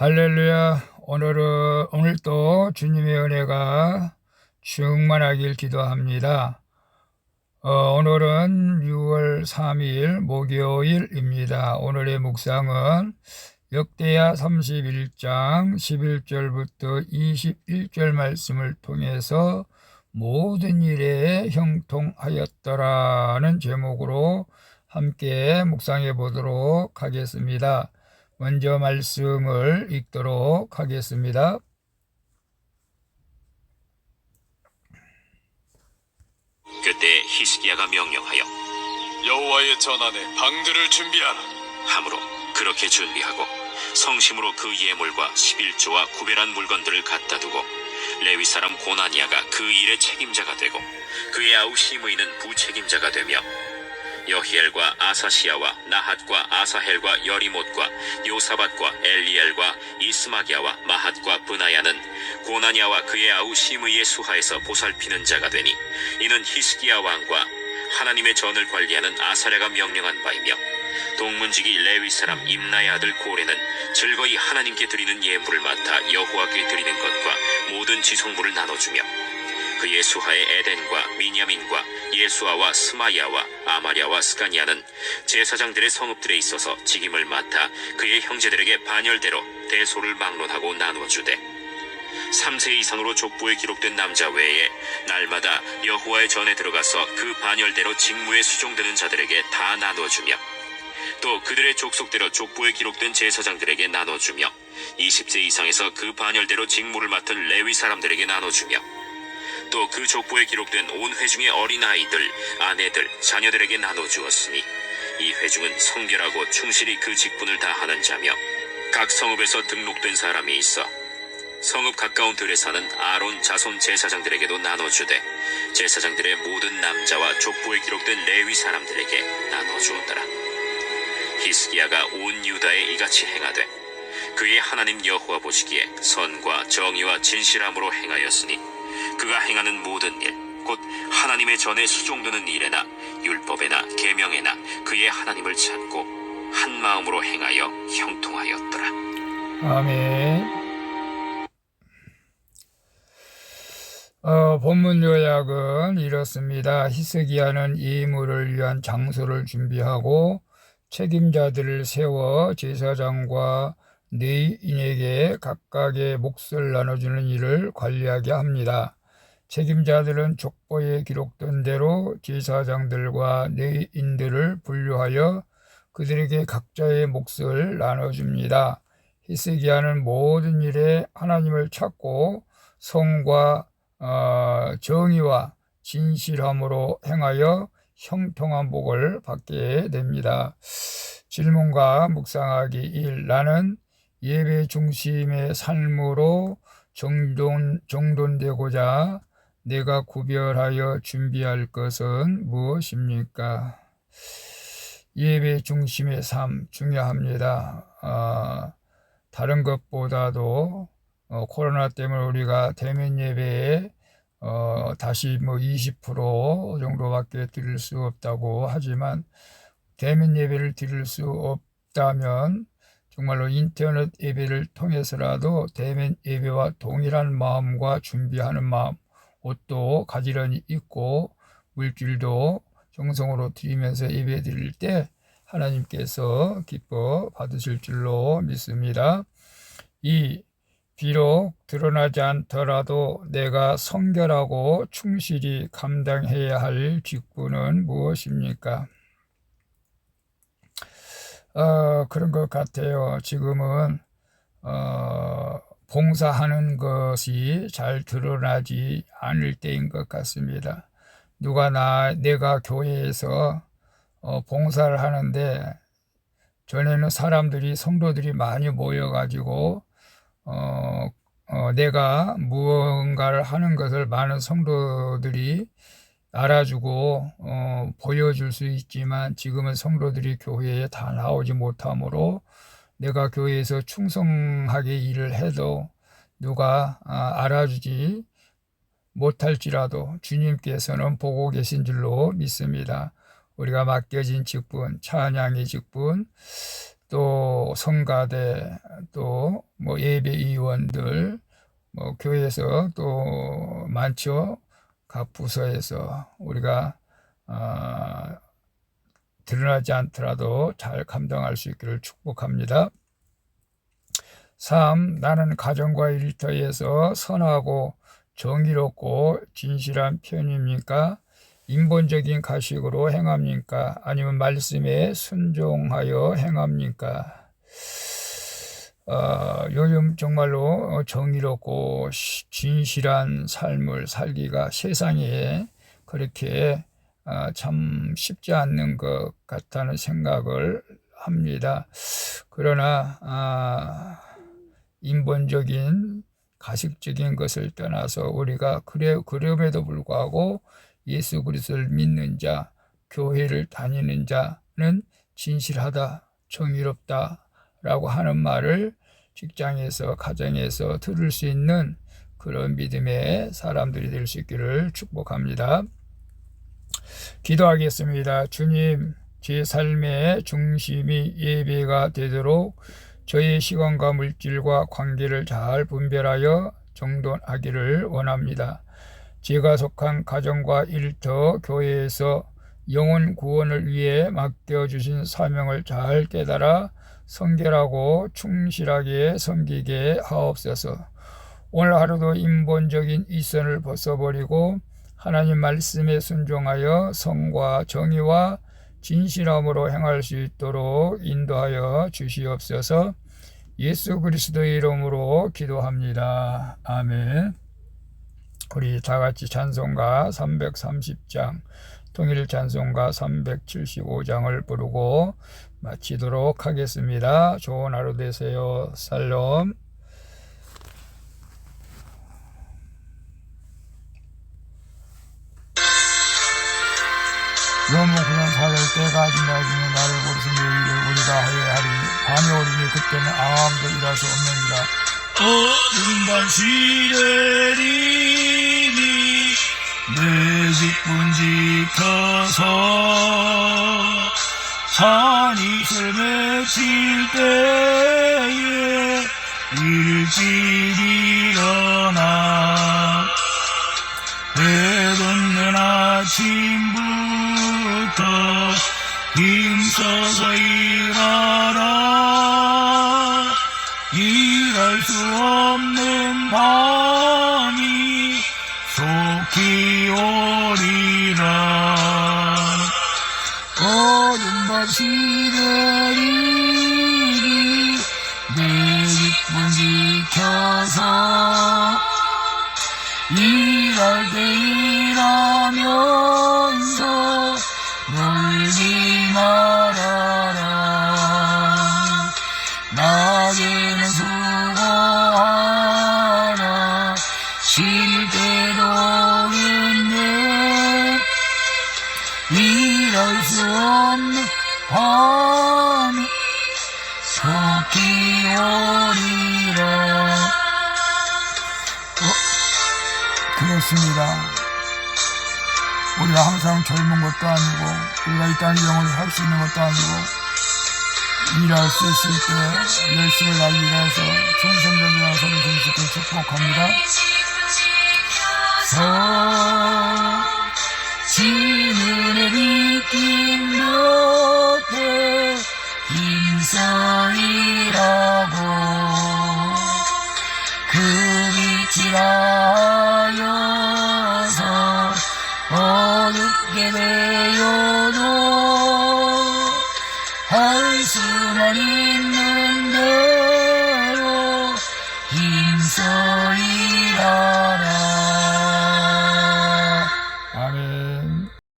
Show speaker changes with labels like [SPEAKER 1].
[SPEAKER 1] 할렐루야. 오늘은, 오늘도 주님의 은혜가 충만하길 기도합니다. 어, 오늘은 6월 3일 목요일입니다. 오늘의 묵상은 역대야 31장 11절부터 21절 말씀을 통해서 모든 일에 형통하였더라는 제목으로 함께 묵상해 보도록 하겠습니다. 먼저 말씀을 읽도록 하겠습니다.
[SPEAKER 2] 그때 히스기야가 명령하여
[SPEAKER 3] 여호와의 전안에 방들을 준비하라.
[SPEAKER 2] 함으로 그렇게 준비하고 성심으로 그 예물과 11조와 구별한 물건들을 갖다 두고 레위 사람 고나니아가 그 일의 책임자가 되고 그의 아우 시므이는 부책임자가 되며 여히엘과 아사시아와 나핫과 아사헬과 여리못과 요사밭과 엘리엘과 이스마기야와 마핫과 브나야는 고나니아와 그의 아우 시므이의 수하에서 보살피는 자가 되니 이는 히스기야 왕과 하나님의 전을 관리하는 아사랴가 명령한 바이며 동문지기 레위 사람 임나의 아들 고레는 즐거이 하나님께 드리는 예물을 맡아 여호와께 드리는 것과 모든 지성물을 나눠주며 그의 수하의 에덴과 미냐민과 예수아와 스마야와 아마랴와 스가니아는 제사장들의 성읍들에 있어서 직임을 맡아 그의 형제들에게 반열대로 대소를 막론하고 나누어주되 3세 이상으로 족보에 기록된 남자 외에 날마다 여호와의 전에 들어가서 그 반열대로 직무에 수종되는 자들에게 다 나누어주며 또 그들의 족속대로 족보에 기록된 제사장들에게 나눠주며 20세 이상에서 그 반열대로 직무를 맡은 레위 사람들에게 나눠주며 또 그 족보에 기록된 온 회중의 어린아이들, 아내들, 자녀들에게 나눠주었으니 이 회중은 성결하고 충실히 그 직분을 다하는 자며 각 성읍에서 등록된 사람이 있어 성읍 가까운 들에 사는 아론 자손 제사장들에게도 나눠주되 제사장들의 모든 남자와 족보에 기록된 레위 사람들에게 나눠주었더라. 히스기야가 온 유다에 이같이 행하되 그의 하나님 여호와 보시기에 선과 정의와 진실함으로 행하였으니 그가 행하는 모든 일, 곧 하나님의 전에 수종되는 일에나 율법에나 계명에나 그의 하나님을 찾고 한 마음으로 행하여 형통하였더라.
[SPEAKER 1] 아멘. 어, 본문 요약은 이렇습니다. 히스기야는 예물을 위한 장소를 준비하고 책임자들을 세워 제사장과 내인에게 각각의 몫을 나눠주는 일을 관리하게 합니다. 책임자들은 족보에 기록된 대로 제사장들과 내인들을 분류하여 그들에게 각자의 몫을 나눠줍니다. 히스기야는 모든 일에 하나님을 찾고 성과 어, 정의와 진실함으로 행하여 형통한 복을 받게 됩니다. 질문과 묵상하기 1. 나는 예배 중심의 삶으로 정돈, 정돈되고자 내가 구별하여 준비할 것은 무엇입니까? 예배 중심의 삶 중요합니다. 어, 다른 것보다도 어, 코로나 때문에 우리가 대면 예배에 어, 다시 뭐 20% 정도밖에 드릴 수 없다고 하지만 대면 예배를 드릴 수 없다면 정말로 인터넷 예배를 통해서라도 대면 예배와 동일한 마음과 준비하는 마음, 옷도 가지런히 입고 물질도 정성으로 드리면서 예배 드릴 때 하나님께서 기뻐 받으실 줄로 믿습니다. 이 비록 드러나지 않더라도 내가 성결하고 충실히 감당해야 할 직분은 무엇입니까? 어, 그런 것 같아요. 지금은 어, 봉사하는 것이 잘 드러나지 않을 때인 것 같습니다. 누가 나 내가 교회에서 어, 봉사를 하는데 전에는 사람들이 성도들이 많이 모여가지고 어, 어, 내가 무언가를 하는 것을 많은 성도들이 알아주고 어, 보여줄 수 있지만 지금은 성도들이 교회에 다 나오지 못하므로 내가 교회에서 충성하게 일을 해도 누가 아, 알아주지 못할지라도 주님께서는 보고 계신 줄로 믿습니다. 우리가 맡겨진 직분, 찬양의 직분, 또 성가대, 또뭐또 예배위원들 뭐 교회에서 또 많죠. 각 부서에서 우리가 아, 드러나지 않더라도 잘 감당할 수 있기를 축복합니다. 3. 나는 가정과 일터에서 선하고 정의롭고 진실한 편입니까? 인본적인 가식으로 행합니까? 아니면 말씀에 순종하여 행합니까? 어, 요즘 정말로 정의롭고 시- 진실한 삶을 살기가 세상에 그렇게 어, 참 쉽지 않는 것 같다는 생각을 합니다. 그러나 아, 인본적인 가식적인 것을 떠나서 우리가 그래 그럼에도 불구하고 예수 그리스도를 믿는 자, 교회를 다니는 자는 진실하다, 정의롭다라고 하는 말을 직장에서 가정에서 들을 수 있는 그런 믿음의 사람들이 될 수 있기를 축복합니다. 기도하겠습니다. 주님, 제 삶의 중심이 예배가 되도록 저의 시간과 물질과 관계를 잘 분별하여 정돈하기를 원합니다. 제가 속한 가정과 일터 교회에서 영혼 구원을 위해 맡겨주신 사명을 잘 깨달아 성결하고 충실하게 섬기게 하옵소서. 오늘 하루도 인본적인 이선을 벗어버리고 하나님 말씀에 순종하여 성과 정의와 진실함으로 행할 수 있도록 인도하여 주시옵소서. 예수 그리스도의 이름으로 기도합니다. 아멘. 우리 다 같이 찬송가 330장, 통일 찬송가 375장을 부르고 마치도록 하겠습니다. 좋은 하루 되세요. 살롬. 너무 그런 사를 때가 지나지면 나를 내 일을 우리가 하여야 하리. 밤이 오리니 그때는 아무도 일할 수 없느니라. 어둠반 시래리니 내 직분 지켜서 산이슬 맺힐 때에 일찍 일어나 해 돋는 아침부터 힘써서 일하라. 일할 수 없는 밤이 속히 오리라. 어둠밤 시대리니 내 기쁨 지켜서 일할 때 일하면 그렇습니다. 우리가 항상 젊은 것도 아니고 우리가 이 땅에 영원히 살수 있는 것도 아니고 일할 수 있을 때 열심히 날 일해서 충성적이라는 소리 들을 수 있도록 축복합니다. 어둡게